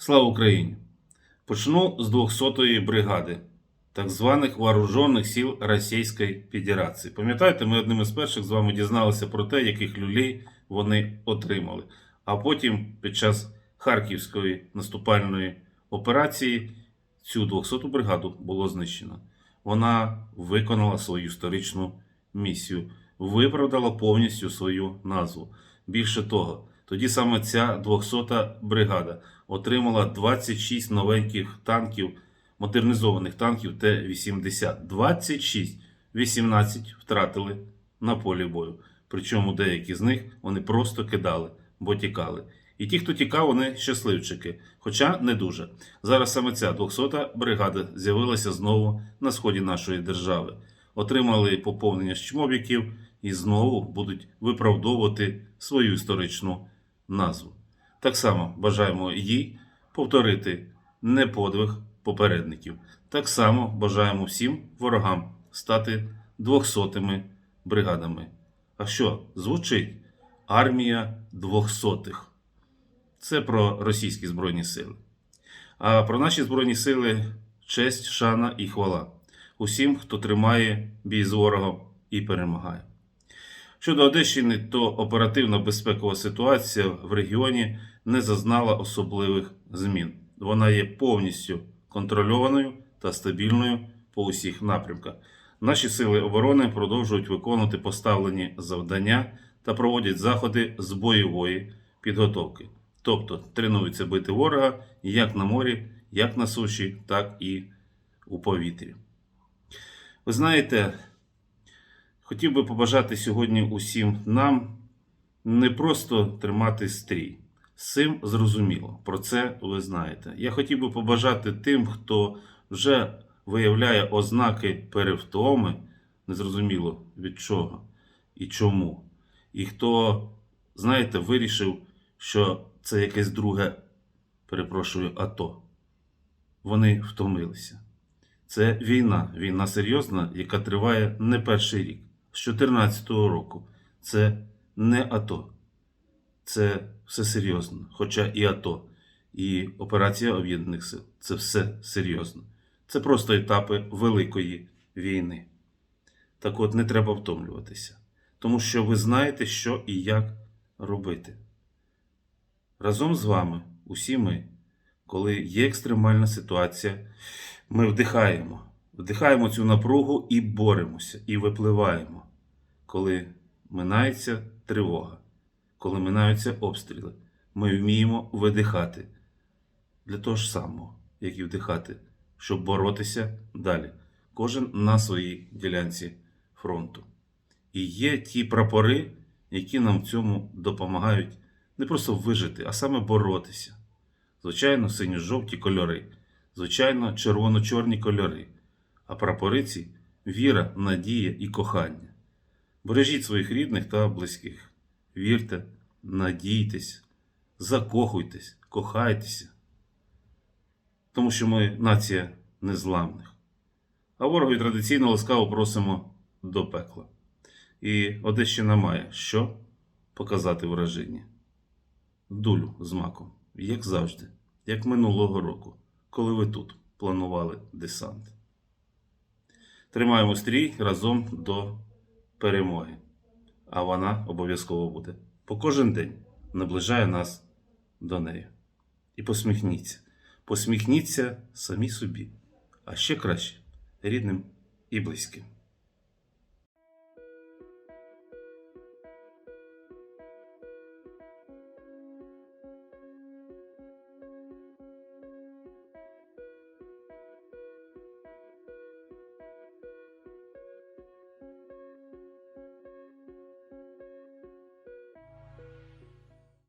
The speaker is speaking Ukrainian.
Слава Україні! Почну з 200-ї бригади так званих вооружених сил Російської Федерації. Пам'ятаєте, ми одним із перших з вами дізналися про те, яких люлей вони отримали. А потім, під час Харківської наступальної операції, цю 200-ту бригаду було знищено. Вона виконала свою історичну місію, виправдала повністю свою назву. Більше того, тоді саме ця 200-та бригада отримала 26 новеньких танків, модернізованих танків Т-80. 26, 18 втратили на полі бою. Причому деякі з них вони просто кидали, бо тікали. І ті, хто тікав, вони щасливчики, хоча не дуже. Зараз саме ця 200-та бригада з'явилася знову на сході нашої держави. Отримали поповнення з чмобіків і знову будуть виправдовувати свою історичну назву. Так само бажаємо їй повторити не подвиг попередників. Так само бажаємо всім ворогам стати 200-ми бригадами. А що звучить армія 200-х? Це про російські збройні сили. А про наші збройні сили честь, шана і хвала усім, хто тримає бій з ворогом і перемагає. Щодо Одещини, то оперативна безпекова ситуація в регіоні не зазнала особливих змін. Вона є повністю контрольованою та стабільною по усіх напрямках. Наші сили оборони продовжують виконувати поставлені завдання та проводять заходи з бойової підготовки. Тобто тренуються бити ворога як на морі, як на суші, так і у повітрі. Ви знаєте, хотів би побажати сьогодні усім нам не просто тримати стрій. З цим зрозуміло, про це ви знаєте. Я хотів би побажати тим, хто вже виявляє ознаки перевтоми, незрозуміло від чого і чому. І хто, знаєте, вирішив, що це якесь друге, перепрошую, АТО. Вони втомилися. Це війна, війна серйозна, яка триває не перший рік, з 2014 року. Це не АТО. Це все серйозно. Хоча і АТО, і операція Об'єднаних Сил це все серйозно. Це просто етапи великої війни. Так от не треба втомлюватися, тому що ви знаєте, що і як робити. Разом з вами, усі ми, коли є екстремальна ситуація, ми вдихаємо, вдихаємо цю напругу і боремося, і випливаємо, коли минається тривога, коли минаються обстріли, ми вміємо видихати для того ж самого, як і вдихати, щоб боротися далі. Кожен на своїй ділянці фронту. І є ті прапори, які нам в цьому допомагають не просто вижити, а саме боротися. Звичайно, синьо-жовті кольори, звичайно, червоно-чорні кольори, а прапориці віра, надія і кохання. Бережіть своїх рідних та близьких. Вірте, надійтесь, закохуйтесь, кохайтеся. Тому що ми нація незламних. А ворогові традиційно ласкаво просимо до пекла. І Одещина має що показати вражині. Дулю з маком, як завжди, як минулого року, коли ви тут планували десант. Тримаємо стрій разом до перемоги. А вона обов'язково буде. По кожен день наближає нас до неї. І посміхніться. Посміхніться самі собі, а ще краще рідним і близьким.